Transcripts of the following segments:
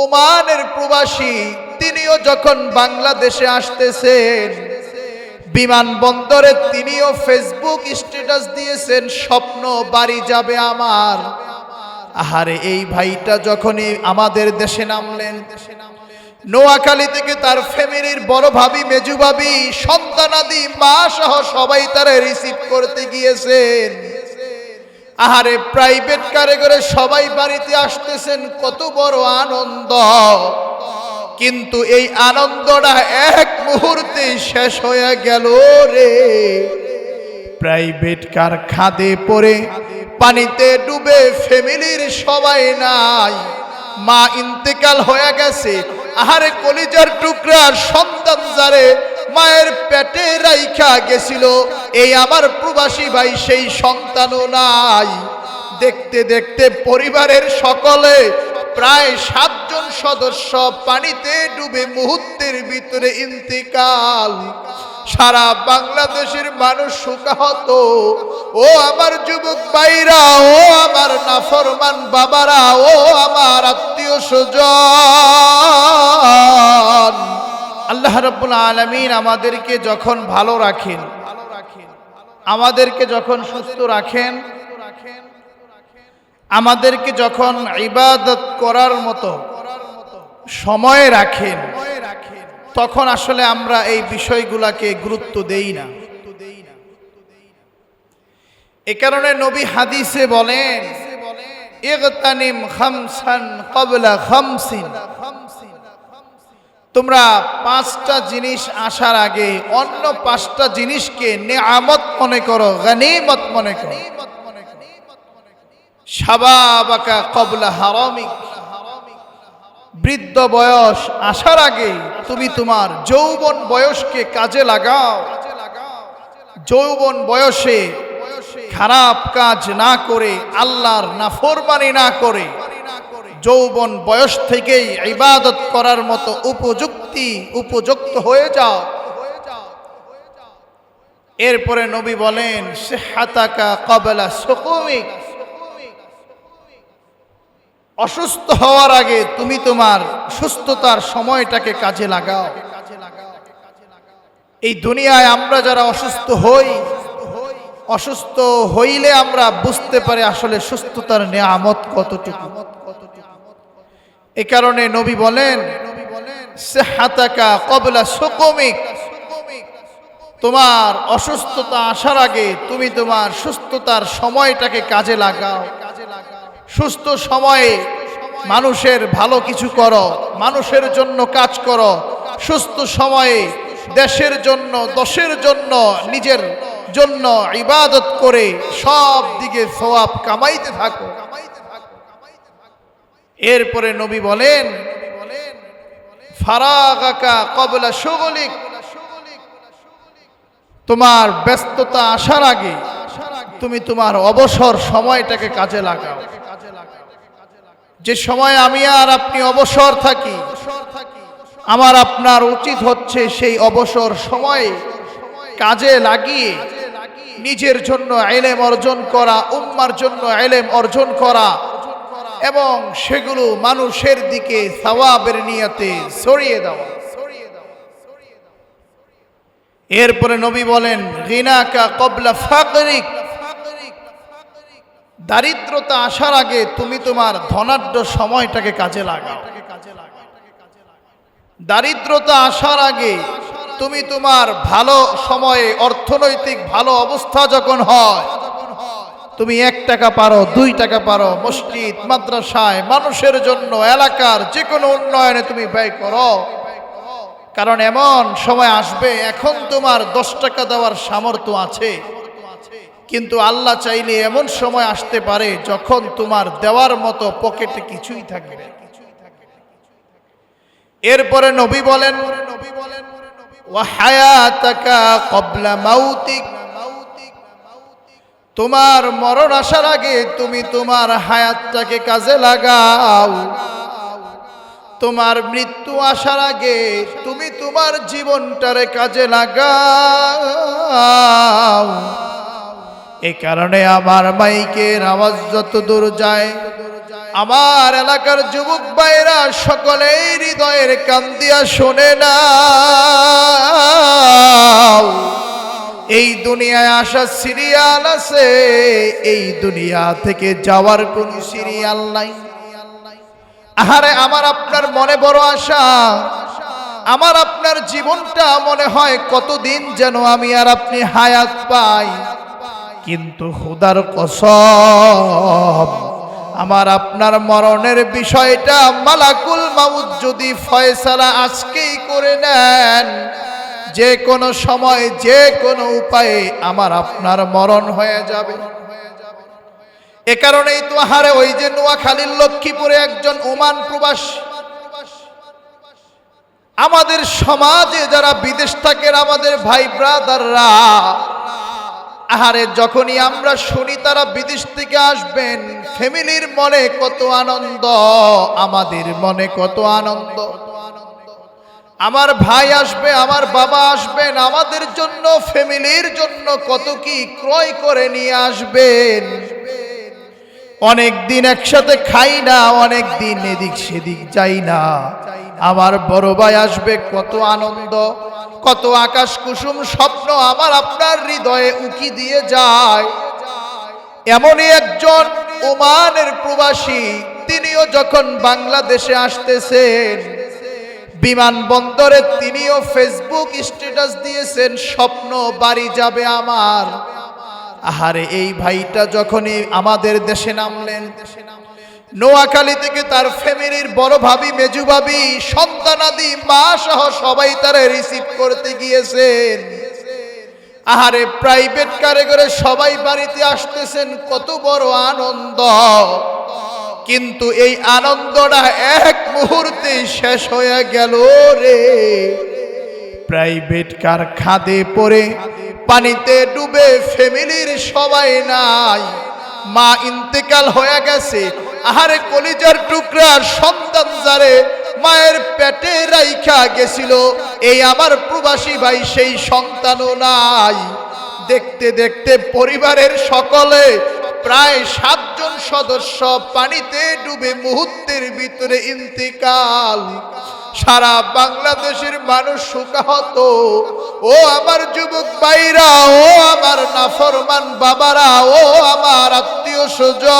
ওমানের প্রবাসী, তিনিও যখন বাংলাদেশে আসতেছেন, বিমানবন্দরে তিনিও ফেসবুক স্ট্যাটাস দিয়েছেন, স্বপ্ন বাড়ি যাবে আমার। আহারে, এই ভাইটা যখনই আমাদের দেশে নামলেন, নোয়াখালী থেকে তার ফ্যামিলির বড় ভাবি, মেজু ভাবি, সন্তানাদি, মা সহ সবাই তারা রিসিভ করতে গিয়েছেন। আহারে প্রাইভেট কারে করে সবাই বাড়িতে আসতেছেন, কত বড় আনন্দ। কিন্তু এই আনন্দটা এক মুহূর্তে শেষ হয়ে গেল রে। প্রাইভেট কার খাদে পড়ে, পানিতে ডুবে ফ্যামিলির সবাই নাই। মা ইন্তেকাল হয়ে গেছে, আহারে কলিজার টুকরার সন্তান যারে মায়ের পেটে রাইখা গেছিল। এই আমার প্রবাসী ভাই সেই সন্তানও নাই। দেখতে দেখতে পরিবারের সকলে প্রায় সাতজন সদস্য পানিতে ডুবে মুহূর্তের ভিতরে ইন্তিকাল। সারা বাংলাদেশের মানুষ সুখাহত ও আমার যুবক ভাইরা, ও আমার নাফরমান বাবারা, ও আমার আত্মীয় স্বজন। আল্লাহ রব্বুল আলমিন আমাদেরকে যখন ভালো রাখেন, আমাদেরকে যখন সুস্থ রাখেন, আমাদেরকে যখন ইবাদত করার মতো সময় রাখেন, তখন আসলে আমরা এই বিষয়গুলাকে গুরুত্ব দেই না। এ কারণে নবী হাদিসে বলেন, ইগতানিম খামসান কবলা খামসিন। তোমরা পাঁচটা জিনিস আসার আগে অন্য পাঁচটা জিনিসকে নেয়ামত মনে করো, গনিমত মনে করো। সাবাবাকা কবলা হারামিক। বৃদ্ধ বয়স আসার আগে তুমি তোমার যৌবন বয়সকে কাজে লাগাও। যৌবন বয়সে খারাপ কাজ না করে, আল্লাহর নাফরমানি না করে যৌবন বয়স থেকেই ইবাদত করার মতো উপযুক্তি, উপযুক্ত হয়ে যাও। এরপরে নবী বলেন, সেহাতাকা কবলা সুকুমিক। অসুস্থ হওয়ার আগে তুমি তোমার সুস্থতার সময়টাকে কাজে লাগাও। এই দুনিয়ায় আমরা যারা অসুস্থ হই, অসুস্থ হইলে আমরা বুঝতে পারি আসলে সুস্থতার নেয়ামত কতটুকু। এ কারণে নবী বলেন সুকমিক। তোমার অসুস্থতা আসার আগে তুমি তোমার সুস্থতার সময়টাকে কাজে লাগাও। সুস্থ সময়ে মানুষের ভালো কিছু করো, মানুষের জন্য কাজ করো। সুস্থ সময়ে দেশের জন্য, দশের জন্য, নিজের জন্য ইবাদত করে সব দিকে সওয়াব কামাইতে থাকো। এরপরে নবী বলেন তোমার ব্যস্ততা আসার আগে তুমি তোমার অবসর সময়টাকে কাজে লাগাও। যে সময় আমি আর আপনি অবসর থাকি, আমার আপনার উচিত হচ্ছে সেই অবসর সময়ে কাজে লাগিয়ে নিজের জন্য এলেম অর্জন করা, উম্মার জন্য এলেম অর্জন করা। এবং সেগুলো মানুষের দিকে সওয়াবের নিয়তে ছড়িয়ে দেওয়া। এরপরে নবী বলেন রিনাকা কবলা ফাকরিক। দারিদ্রতা আসার আগে তুমি তোমার ধনাঢ্য সময়টাকে কাজে লাগাও। দারিদ্রতা আসার আগে তুমি তোমার ভালো সময়ে অর্থনৈতিক ভালো অবস্থা যখন হয় তুমি এক টাকা পারো, দুই টাকা পারো, মসজিদ, মাদ্রাসায়, মানুষের জন্য, এলাকার যে কোনো উন্নয়নে তুমি ব্যয় করো। কারণ এমন সময় আসবে, এখন তোমার দশ টাকা দেওয়ার সামর্থ্য আছে। কিন্তু আল্লাহ চাইলে এমন সময় আসতে পারে যখন তোমার দেওয়ার মতো পকেটে কিছুই থাকবে। এরপরে নবী বলেন নবী বলেন ওয়াহায়াতাকা কবলা মাউতিক। তোমার মরণ আসার আগে তুমি তোমার হায়াতটাকে কাজে লাগাও। তোমার মৃত্যু আসার আগে তুমি তোমার জীবনটারে কাজে লাগাও। এই কারণে আমার মাইকের আওয়াজ যত দূর যায়, আমার এলাকার যুবক ভাইরা সকলেই হৃদয়ের কান্দিয়া শোনে না। এই দুনিয়ায় আসা সিরিয়াল আছে, এই দুনিয়া থেকে যাওয়ার কোন সিরিয়াল নাই। আহারে, আমার আপনার মনে বড় আশা, আমার আপনার জীবনটা মনে হয় কতদিন যেন আমি আর আপনি হায়াত পাই। কিন্তু খুদার কসম, আমার আপনার মরণের বিষয়টা মালাকুল মাউদ যদি ফয়সালা আজকেই করে নেন যে কোনো সময় যে কোনো উপায়ে আমার আপনার মরণ হয়ে যাবে। এ কারণেই তো হারে ওই যে নোয়াখালীর লক্ষ্মীপুরে একজন ওমান প্রবাস। আমাদের সমাজে যারা বিদেশ থাকেন, আমাদের ভাই ব্রাদাররা, আহারে যখনই আমরা শুনি তারা বিদেশ থেকে আসবেন, ফ্যামিলির মনে কত আনন্দ, আমাদের মনে কত আনন্দ। আমার ভাই আসবে, আমার বাবা আসবেন আমাদের জন্য, ফ্যামিলির জন্য কত কি ক্রয় করে নিয়ে আসবেন? অনেক দিন একসাথে খাই না, অনেক দিন এদিক সেদিক যাই না। আমার বড় ভাই আসবে, কত আনন্দ, কত আকাশ কুসুম স্বপ্ন আমার আপনার হৃদয়ে উকি দিয়ে যায়। এমনই একজন ওমানের প্রবাসী, তিনিও যখন বাংলাদেশে আসতেছেন বিমানবন্দরে তিনিও ফেসবুক স্ট্যাটাস দিয়েছেন, স্বপ্ন বাড়ি যাবে আমার। আহারে, এই ভাইটা যখনই আমাদের দেশে নামলেন, নোয়াখালী থেকে তার ফ্যামিলির বড় ভাবি মেজু ভাবি সন্তানাদি মা সহ সবাই তারা রিসিভ করতে গিয়েছেন। আহারে প্রাইভেট কারে করে সবাই বাড়িতে আসতেছেন, কত বড় আনন্দ। কিন্তু এই আনন্দটা এক মুহূর্তে শেষ হয়ে গেল রে। প্রাইভেট কার খাদে পড়ে, পানিতে ডুবে ফ্যামিলির সবাই নাই। মা ইন্তেকাল হয়ে গেছে, আহারে কলিজার টুকরার সন্তান যারে মায়ের পেটে রাইখা গেছিল, এই আমার প্রবাসী ভাই সেই সন্তানও নাই। দেখতে দেখতে পরিবারের সকলে প্রায় সাতজন সদস্য পানিতে ডুবে মুহূর্তের ভিতরে ইন্তিকাল। সারা বাংলাদেশের মানুষ সুখাহত ও আমার যুবক ভাইরা, ও আমার নাফরমান বাবারা, ও আমার আত্মীয় স্বজন।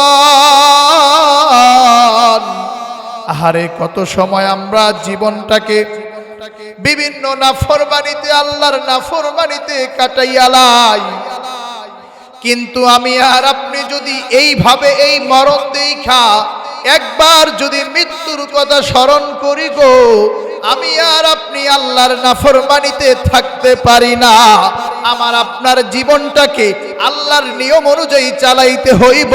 আহারে, কত সময় আমরা জীবনটাকে বিভিন্ন নাফরমানিতে, আল্লাহর নাফরমানিতে কাটাইয়ালাই কিন্তু আমি আর আপনি যদি এইভাবে এই মরণ দেখা একবার যদি মৃত্যুর কথা স্মরণ করি গো, আমি আর আপনি আল্লাহর নাফরমানিতে থাকতে পারি না। আমার আপনার জীবনটাকে আল্লাহর নিয়ম অনুযায়ী চালাইতে হইব।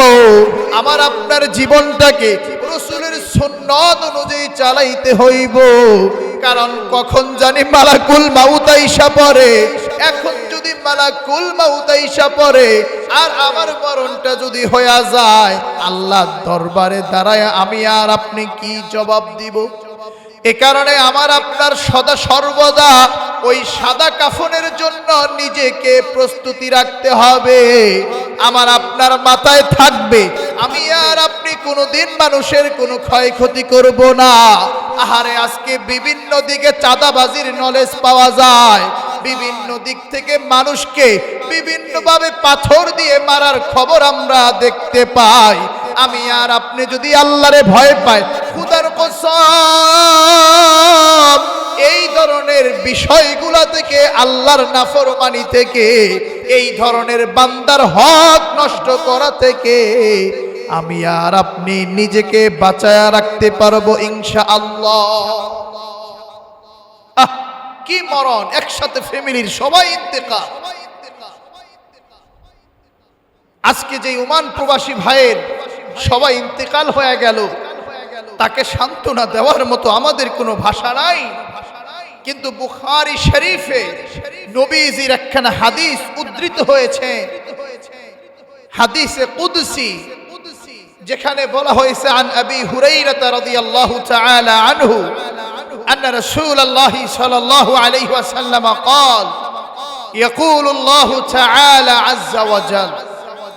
আমার আপনার জীবনটাকে রসুলের সুন্নত অনুযায়ী চালাইতে হইব। কারণ কখন জানি মালাকুল মাউতাইসা পরে এখন মালাকুল মাউতাইসা পরে আর আমার যদি হইয়া যায় আল্লাহ দরবারে দাঁড়ায় আমি আর আপনি কি জবাব দিব? এ কারণে আমার আপনার সদা সর্বদা ওই সাদা কাফনের জন্য নিজেকে প্রস্তুতি রাখতে হবে। আমার আপনার মাথায় থাকবে, আমি আর আপনি কোনোদিন মানুষের কোনো ক্ষয়ক্ষতি করব না। আহারে, আজকে বিভিন্ন দিকে চাঁদাবাজির নলেজ পাওয়া যায়। বিভিন্ন দিক থেকে মানুষকে বিভিন্নভাবে পাথর দিয়ে মারার খবর আমরা দেখতে পাই। আমি আর আপনি যদি আল্লাহরে ভয় পাই, খুদার কসম, এই ধরনের বিষয়গুলা থেকে, আল্লাহর নাফরমানি থেকে, এই ধরনের বান্দার হক নষ্ট করা থেকে আমি আর আপনি নিজেকে বাঁচায়া রাখতে পারব ইনশা আল্লাহ কি মরণ, একসাথে ফ্যামিলির সবাই ইন্তেকাল। আজকে যে ওমান প্রবাসী ভাইয়ের সবাই ইন্তেকাল হয়ে গেল, তাকে সান্ত্বনা দেওয়ার মতো আমাদের কোনো ভাষা নাই। কিন্তু বুখারি শরীফে নবীজির একখানা হাদিস উদ্ধৃত হয়েছে। হাদিসে কুদসি যেখানে বলা হয়েছে আন আবি হুরাইরা রাদিয়াল্লাহু তাআলা আনহু أن رسول الله صلى الله عليه وسلم قال يقول الله تعالى عز وجل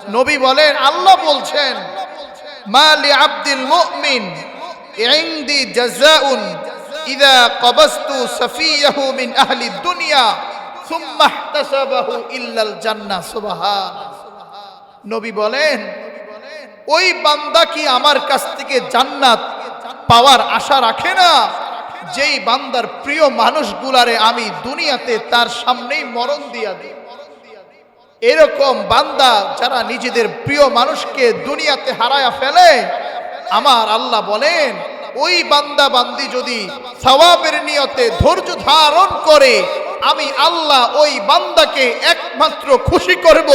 নবী বলেন আল্লাহ বলছেন মা লি আব্দিল মুমিন ইনদি জাযাউন ইযা কবাসতু সাফিয়াহু মিন আহলি দুনিয়া সুম্মা ইহতাসাবাহু ইল্লাল জান্নাহ সুবহান নবী বলেন ওই বান্দা কি আমার কাছ থেকে জান্নাত পাওয়ার আশা রাখে না? যেই বান্দার প্রিয় মানুষগুলারে আমি দুনিয়াতে তার সামনেই মরণ দিয়া দিই। এরকম বান্দা যারা নিজেদের প্রিয় মানুষকে দুনিয়াতে হারায়া ফেলে, আমার আল্লাহ বলেন ওই বান্দা বান্দি যদি সওয়াবের নিয়তে ধৈর্য ধারণ করে, আমি আল্লাহ ওই বান্দাকে একমাত্র খুশি করব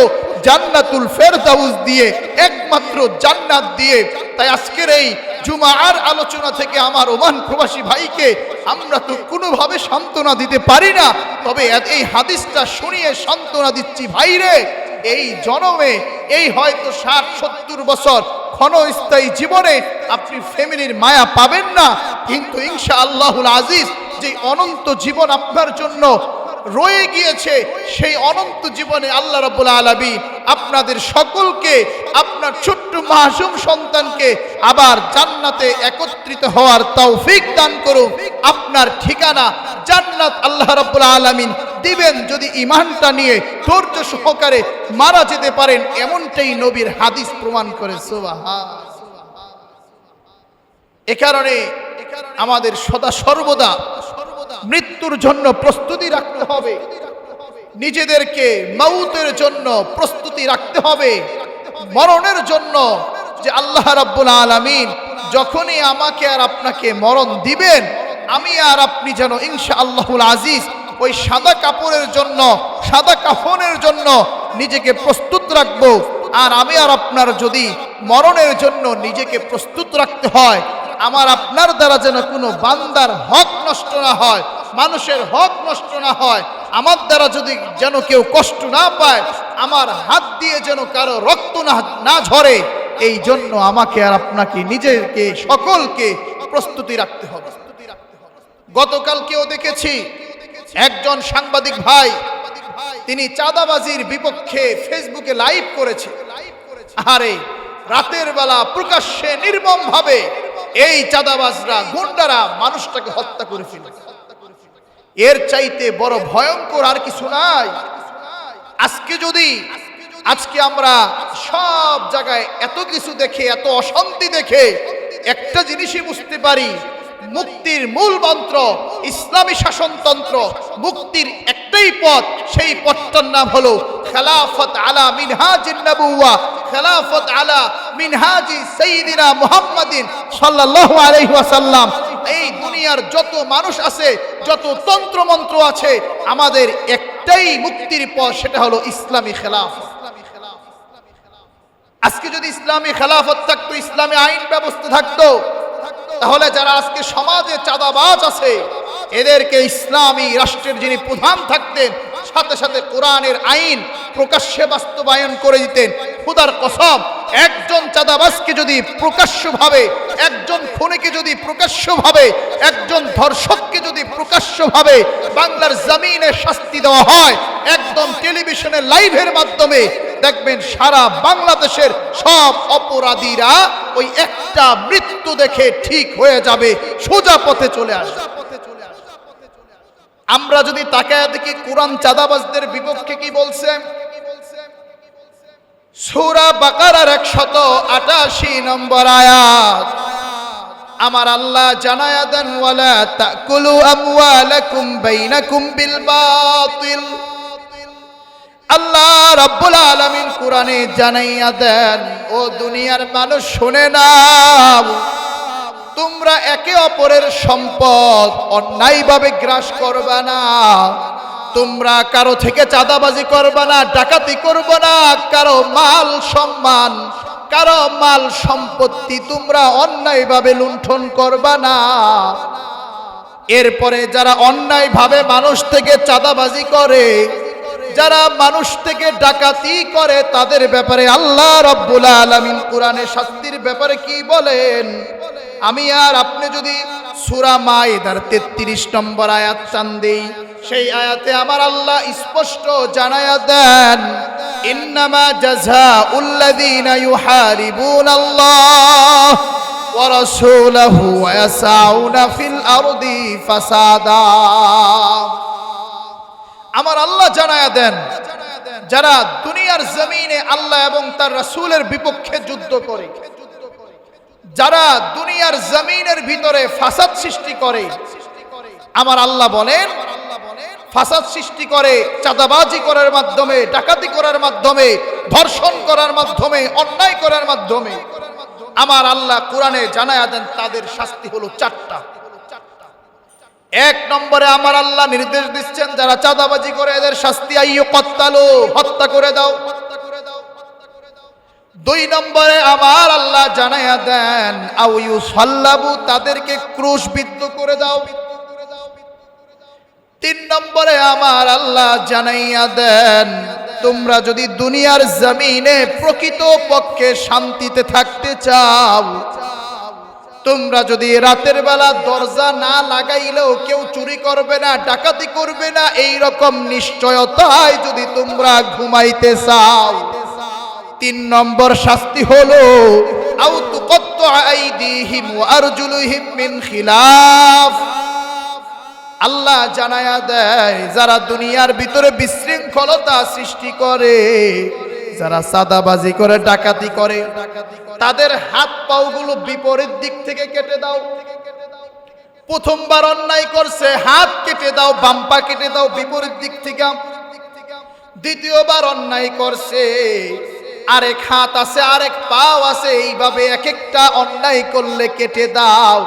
জান্নাতুল ফেরদাউস দিয়ে, একমাত্র জান্নাত দিয়ে। তাই আজকের এই জুমার আলোচনা থেকে আমার ওমান প্রবাসী ভাইকে আমরা তো কোনোভাবে সান্ত্বনা দিতে পারি না, তবে এই হাদিসটা শুনিয়ে সান্ত্বনা দিচ্ছি ভাইরে, এই জনমে এই হয়তো ষাট, সত্তর বছর ক্ষণস্থায়ী জীবনে আপনি ফ্যামিলির মায়া পাবেন না। কিন্তু ইনশা আল্লাহুল আজিজ যে অনন্ত জীবন আপনার জন্য রয়ে গিয়েছে সেই অনন্ত জীবনে আল্লাহ রবুল আলমী আপনাদের সকলকে, আপনার ছোট্ট মাসুম সন্তানকে আবার জান্নাতে একত্রিত হওয়ার তৌফিক দান করুন। আপনার ঠিকানা জান্নাত আল্লাহ রব্বুল আলমিন। দিবেন যদি ইমানটা নিয়ে ধৈর্য সহকারে মারা যেতে পারেন, এমনটাই নবীর হাদিস প্রমাণ করে। সোবাহা এ কারণে আমাদের সদা সর্বদা মৃত্যুর জন্য প্রস্তুতি রাখতে হবে। নিজেদেরকে মাউতের জন্য প্রস্তুতি রাখতে হবে। মরণের জন্য যে আল্লাহ রাব্বুল আলামিন যখনই আমাকে আর আপনাকে মরণ দিবেন, আমি আর আপনি যেন ইনশা আল্লাহুল আজিজ ওই সাদা কাপড়ের জন্য, সাদা কাফনের জন্য নিজেকে প্রস্তুত রাখব। আর আমি আর আপনার যদি মরণের জন্য নিজেকে প্রস্তুত রাখতে হয় আমার আপনার দ্বারা যেন কোনো বান্দার হক নষ্ট না হয়, মানুষের হক নষ্ট না হয়, আমার দ্বারা যদি যেন কেউ কষ্ট না পায়, আমার হাত দিয়ে যেন কারও রক্ত না না ঝরে এই জন্য আমাকে আর আপনাকে, নিজেকে, সকলকে প্রস্তুতি রাখতে হবে। গতকালকেও দেখেছি, একজন সাংবাদিক ভাই, তিনি চাঁদাবাজির বিপক্ষে ফেসবুকে লাইভ করেছে। আরে রাতের বেলা প্রকাশ্যে নির্মম ভাবে এই চাঁদাবাজরা, গুন্ডারা মানুষটাকে হত্যা করে ফেলে এর চাইতে বড় ভয়ঙ্কর আর কিছু নাই। আজকে যদি, আজকে আমরা সব জায়গায় এত কিছু দেখে, এত অশান্তি দেখে একটা জিনিসই বুঝতে পারি মুক্তির মূল মন্ত্র, ইসলামী শাসনতন্ত্র, মুক্তির একটাই পথ, সেই পথটার নাম হলো খেলাফত আলা মিনহাজিন নবুয়া খেলাফত আলা মিনহাজি সাইয়্যিদিনা মুহাম্মাদিন সাল্লাল্লাহু আলাইহি ওয়াসাল্লাম। এই দুনিয়ার যত মানুষ আছে, যত তন্ত্র মন্ত্র আছে, আমাদের একটাই মুক্তির পথ, সেটা হলো ইসলামী খেলাফত। আজকে যদি ইসলামী খেলাফত থাকতো, ইসলামী আইন ব্যবস্থা থাকতো তাহলে যারা আজকে সমাজে চাঁদাবাজ আছে এদেরকে ইসলামী রাষ্ট্রের যিনি প্রধান থাকতেন সাথে সাথে কোরআনের আইন প্রকাশ্যে বাস্তবায়ন করে দিতেন। খুদার কসম, একজন চাঁদাবাসকে যদি প্রকাশ্যভাবে, একজন খুনিকে যদি প্রকাশ্যভাবে, একজন ধর্ষককে যদি প্রকাশ্যভাবে বাংলার জমিনে শাস্তি দেওয়া হয়, একদম টেলিভিশনে লাইভের মাধ্যমে, দেখবেন সারা বাংলাদেশের সব অপরাধীরা ওই একটা মৃত্যু দেখে ঠিক হয়ে যাবে, সোজা পথে চলে আসবে। আমরা যদি তাকায় দেখি কোরআন চাঁদাবাজদের বিপক্ষে কি বলছে? সুরা বাকারার একশত আটাশি নম্বর আয়াত। আমার আল্লাহ জানায়া দেন আল্লাহ রাব্বুল আলামিন কোরআনে জানাইয়া দেন, ও দুনিয়ার মানুষ, শুনে নাও। তোমরা একে অপরের সম্পদ অন্যায়ভাবে গ্রাস করবা না। তোমরা কারও থেকে চাঁদাবাজি করবা না, ডাকাতি করবা না। কারও মাল সম্মান, কারও মাল সম্পত্তি তোমরা অন্যায়ভাবে লুণ্ঠন করবা না। এরপরে যারা অন্যায়ভাবে মানুষ থেকে চাঁদাবাজি করে, যারা মানুষ থেকে ডাকাতি করে, তাদের ব্যাপারে আল্লাহ রব্বুল আলামিন কোরআনে শাস্তির ব্যাপারে কি বলেন? আমি আর আপনি যদি সুরা মাইদার তেত্রিশ নম্বর আয়াত চান দেই, সেই আয়াতে আমার আল্লাহ স্পষ্ট জানায়া দেন, ইন্নামা জাযাউল্লাযীনা ইউহারিবুনা আল্লাহ ওয়া ইয়াসআউনা ফিল আরদি ফাসাদা। আমার আল্লাহ জানায়া দেন, যারা দুনিয়ার জমিনে আল্লাহ এবং তার রাসূলের বিপক্ষে যুদ্ধ করে যারা দুনিয়ার জমিনের ভিতরে ফাসাদ সৃষ্টি করে, আমার আল্লাহ বলেন, ফাসাদ সৃষ্টি করে, চাঁদাবাজি করার মাধ্যমে, ডাকাতি করার মাধ্যমে, ধর্ষণ করার মাধ্যমে, অন্যায় করার মাধ্যমে, আমার আল্লাহ কোরআনে জানায়া দেন, তাদের শাস্তি হলো চারটা। এক নম্বরে আমার আল্লাহ নির্দেশ দিচ্ছেন, যারা চাঁদাবাজি করে, এদের শাস্তি আইয় কত্তালো হত্যা করে দাও। দুই নম্বরে আমার আল্লাহ জানাইয়া দেন সাল্লাবু তাদেরকে করে দাও। তিন নম্বরে আমার আল্লাহ জানাইয়া দেন, তোমরা যদি দুনিয়ার জমিনে প্রকৃত পক্ষে শান্তিতে থাকতে চাও, তোমরা যদি রাতের বেলা দরজা না লাগাইলেও কেউ চুরি করবে না, ডাকাতি করবে না এই রকম নিশ্চয়তায় যদি তোমরা ঘুমাইতে চাও। তিন নম্বর শাস্তি হলো আউ আল্লাহ জানায়া দেয়, যারা দুনিয়ার ভিতরে বিশৃঙ্খলতা সৃষ্টি করে, যারা সাদাবাজি করে, ডাকাতি করে, তাদের হাত পাওগুলো বিপরীত দিক থেকে কেটে দাও। প্রথমবার অন্যায় করছে, হাত কেটে দাও বাম্পা কেটে দাও, বিপরীত দিক থেকে। দ্বিতীয়বার অন্যায় করছে আরেক হাত আছে, আরেক পাও আছে, এইভাবে এক একটা অন্যায় করলে কেটে দাও।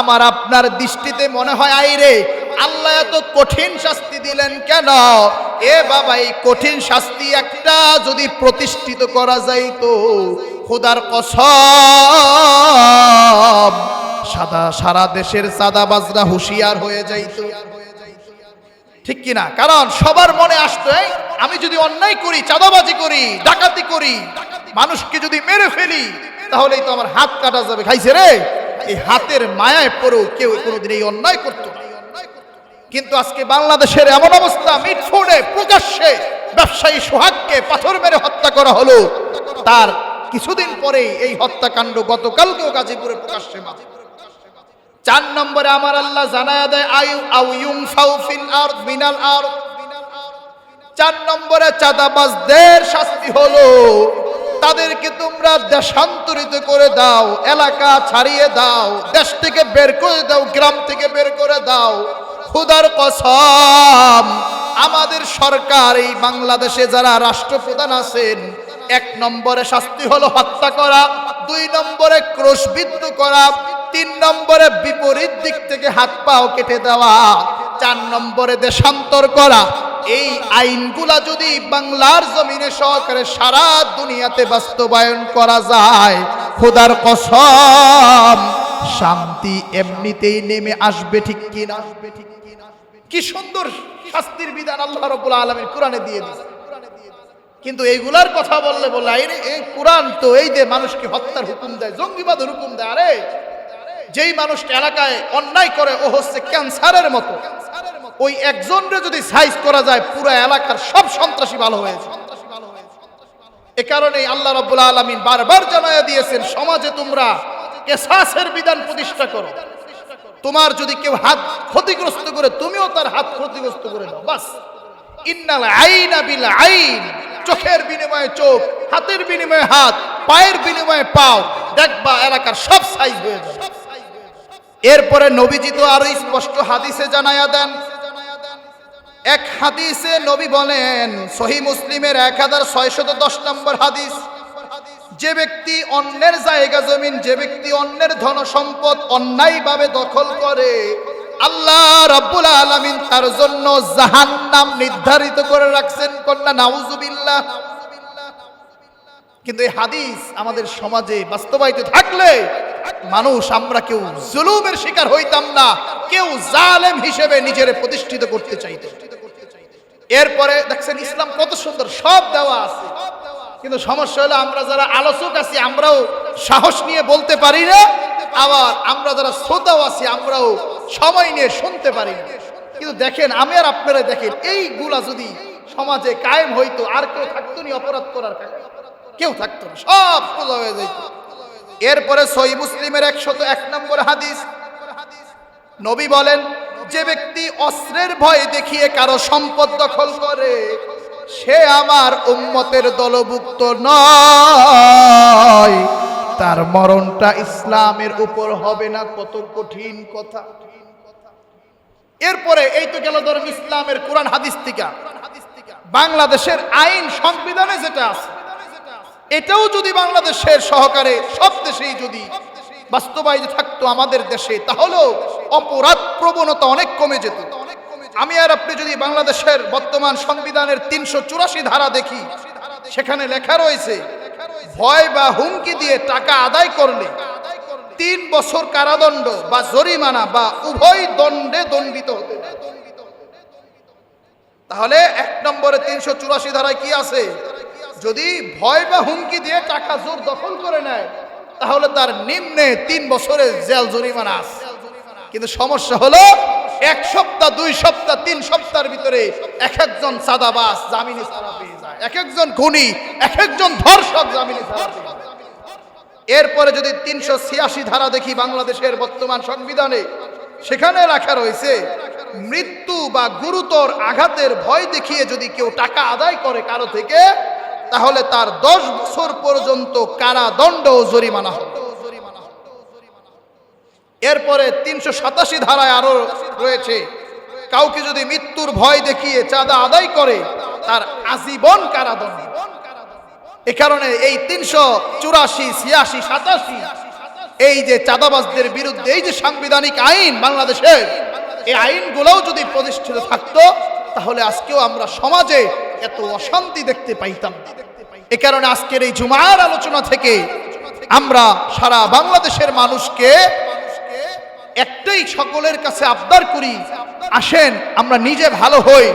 আমার আপনার দৃষ্টিতে মনে হয়, আইরে, আল্লাহ এত কঠিন শাস্তি দিলেন কেন? এ বাবা, এই কঠিন শাস্তি একটা যদি প্রতিষ্ঠিত করা যাইতো খুদার কসম, সাদা, সারা দেশের সাদাবাজরা হুঁশিয়ার হয়ে যাইতো। ঠিক কিনা? কারণ সবার মনে আসতো আমি যদি অন্যায় করি, চাঁদাবাজি করি, ডাকাতি করি, মানুষকে যদি মেরে ফেলি, তাহলেই তো আমার হাত কাটা যাবে। খাইছে রে? এই হাতের মায়ায় পড়েও কেউ কোনোদিন এই অন্যায় করতো কিন্তু আজকে বাংলাদেশের এমন অবস্থা মিটফোর্ডে প্রকাশ্যে ব্যবসায়ী সোহাগকে পাথর মেরে হত্যা করা হলো। তার কিছুদিন পরেই এই হত্যাকাণ্ড গতকালকেও গাজীপুরে প্রকাশ্যে মাঝে। চার নম্বরে আমার আল্লাহ জানায় দেয় আয়ু আউ ইউং ফাউ ফিল আরদ মিনাল আরদ। চার নম্বরে চাঁদাবাজদের শাস্তি হলো, তাদেরকে তোমরা দেশান্তরিত করে দাও, এলাকা ছাড়িয়ে দাও, দেশ থেকে বের করে দাও, গ্রাম থেকে বের করে দাও। খুদার কসম, আমাদের সরকার এই বাংলাদেশে যারা রাষ্ট্রপ্রধান আছেন, এক নম্বরে শাস্তি হলো হত্যা করা, দুই নম্বরে ক্রোশবিদ্ধ করা তিন নম্বরে বিপরীত দিক থেকে হাত পাও কেটে দেওয়া, চার নম্বরে দেশান্তর করা। এই আইনগুলা যদি বাংলার জমিনে সহকারে সারা দুনিয়াতে বাস্তবায়ন করা যায়, খোদার কসম, শান্তি এমনিতেই নেমে আসবে ঠিক কি না আসবে ঠিক কি সুন্দর শাস্তির বিধান আল্লাহ রবুল্লা আলমীর কোরআনে দিয়ে দিয়েছে। কিন্তু এইগুলার কথা বললে বললে এই কোরআন তো এই যে মানুষকে হত্যার হুকুম দেয়, জঙ্গিবাদের হুকুম দেয়, আরে যেই মানুষটা এলাকায় অন্যায় করে, ও হচ্ছে ক্যান্সারের মতো। ওই একজনরে যদি সাইজ করা যায়, পুরো এলাকার সব সন্ত্রাসী ভালো হয়েছে এ কারণে আল্লাহ রাব্বুল আলামিন বারবার জানায়া দিয়েছেন, সমাজে তোমরা কেসাসের বিধান প্রতিষ্ঠা করো। তোমার যদি কেউ হাত ক্ষতিগ্রস্ত করে, তুমিও তার হাত ক্ষতিগ্রস্ত করে দাও। বাস। ইন্নাল আইনা বিল আইন। চোখের বিনিময়ে চোখ, হাতের বিনিময়ে হাত, পায়ের বিনিময়ে পাও। দেখবা এলাকার সব সাইজ হয়ে যাবে। এরপরে নবীজি তো আরও স্পষ্ট হাদিসে জানায়া দেন। এক হাদিসে নবী বলেন, সহি মুসলিমের এক হাজার ছয়শত দশ নম্বর হাদিস, যে ব্যক্তি অন্যের জায়গা জমিন, যে ব্যক্তি অন্যের ধন সম্পদ অন্যায়ভাবে দখল করে, আল্লাহ রাব্বুল আলামিন তার জন্য জাহান্নাম নির্ধারিত করে রাখছেন। কন্যা, নাউজুবিল্লাহ। কিন্তু এই হাদিস আমাদের সমাজে বাস্তবায়িত থাকলে মানুষ, আমরা কেউ জুলুমের শিকার হইতাম না, কেউ জালেম হিসেবে নিজের প্রতিষ্ঠিত করতে চাইতো। এরপরে দেখছেন ইসলাম কত সুন্দর, সব দেওয়া আছে। কিন্তু সমস্যা হলো আমরা যারা আলোচক আছি, আমরাও সাহস নিয়ে বলতে পারি না, আবার আমরা যারা শ্রোতাও আছি, আমরাও সময় নিয়ে শুনতে পারি না। কিন্তু দেখেন, আমি আর আপনারা দেখেন, এইগুলা যদি সমাজে কায়েম হইতো, আর কেউ থাকতো নি অপরাধ করার কাছে কেউ থাকতো না, সব সোজা হয়ে যেত এরপরে সই মুসলিমের একশত এক নম্বর হাদিস। নবী বলেন, যে ব্যক্তি অস্ত্রের ভয় দেখিয়ে কারও সম্পদ দখল করে, সে আমার উম্মতের দলভুক্ত নয়। তার মরণটা ইসলামের উপর হবে না, কত কঠিন কথা। এরপরে এই তো গেল ধরুন ইসলামের কোরআন হাদিস থেকে। বাংলাদেশের আইন সংবিধানে যেটা আছে এটাও যদি বাংলাদেশের সহকারে সব দেশেই যদি বাস্তবায়িত থাকতো আমাদের দেশে, তাহলেও অপরাধ প্রবণতা অনেক কমে যেত। আমি আর আপনি যদি বাংলাদেশের বর্তমান সংবিধানের তিনশো চুরাশি ধারা দেখি, সেখানে লেখা রয়েছে, ভয় বা হুমকি দিয়ে টাকা আদায় করলে তিন বছর কারাদণ্ড বা জরিমানা বা উভয় দণ্ডে দণ্ডিত হতে তাহলে এক নম্বরে তিনশো চুরাশি ধারায় কি আছে? যদি ভয় বা হুমকি দিয়ে টাকা জোর দখল করে নেয়, তাহলে তার নিম্নে তিন বছরের জেল জরিমানা আছে। কিন্তু সমস্যা হলো, এক সপ্তাহ, দুই সপ্তাহ, তিন সপ্তাহের ভিতরে এক একজন সাদাবাস জামিনে এক একজন খুনি, এক একজন ধর্ষক জামিনে এরপরে যদি তিনশো ছিয়াশি ধারা দেখি বাংলাদেশের বর্তমান সংবিধানে, সেখানে রাখা রয়েছে, মৃত্যু বা গুরুতর আঘাতের ভয় দেখিয়ে যদি কেউ টাকা আদায় করে কারও থেকে তাহলে তার দশ বছর পর্যন্ত কারাদণ্ড ও জরিমানা হবে। এরপরে তিনশো সাতাশি ধারায় আরও রয়েছে, কাউকে যদি মৃত্যুর ভয় দেখিয়ে চাঁদা আদায় করে, তার আজীবন কারাদণ্ড। এ কারণে এই তিনশো চুরাশি, ছিয়াশি, সাতাশি, এই যে চাঁদাবাজদের বিরুদ্ধে, এই যে সাংবিধানিক আইন বাংলাদেশের, এই আইনগুলোও যদি প্রতিষ্ঠিত থাকতো, তাহলে আজকেও আমরা সমাজে এত অশান্তি দেখতে পাইতাম। এ কারণে আজকের এই জুমার আলোচনা থেকে আমরা সারা বাংলাদেশের মানুষকে একটাই সকলের কাছে আবদার করি, আসেন আমরা নিজে ভালো হই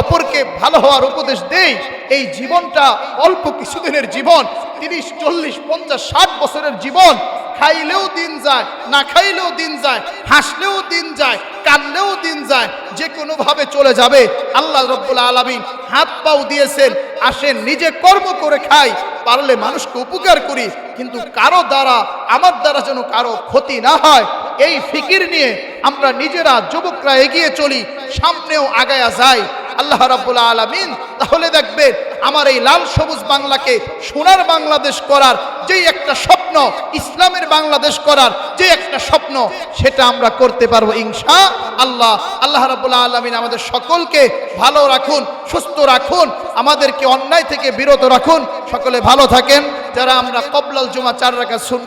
অপরকে ভালো হওয়ার উপদেশ দেই, এই জীবনটা অল্প কিছুদিনের জীবন, তিরিশ, চল্লিশ, পঞ্চাশ, ষাট বছরের জীবন। খাইলেও দিন যায়, না খাইলেও দিন যায়, হাসলেও দিন যায় কানলেও দিন যায়, যে কোনোভাবে চলে যাবে। আল্লাহ রব্বুল আলমিন হাত পাও দিয়েছেন, আসেন, নিজে কর্ম করে খাই, পারলে মানুষকে উপকার করি, কিন্তু কারও দ্বারা, আমার দ্বারা যেন কারও ক্ষতি না হয়, এই ফিকির নিয়ে আমরা নিজেরা যুবকরা এগিয়ে চলি, সামনেও আগায়া যাই। আল্লাহ রাব্বুল আলামিন, তাহলে দেখবেন আমার এই লাল সবুজ বাংলাকে সোনার বাংলাদেশ করার যে একটা স্বপ্ন, ইসলামের বাংলাদেশ করার যে একটা স্বপ্ন, সেটা আমরা করতে পারব ইনশা আল্লাহ। আল্লাহ রাব্বুল আলামিন আমাদের সকলকে ভালো রাখুন, সুস্থ রাখুন, আমাদেরকে অন্যায় থেকে বিরত রাখুন। সকলে ভালো থাকেন। যারা আমরা কবলাল জুমা চার রাখা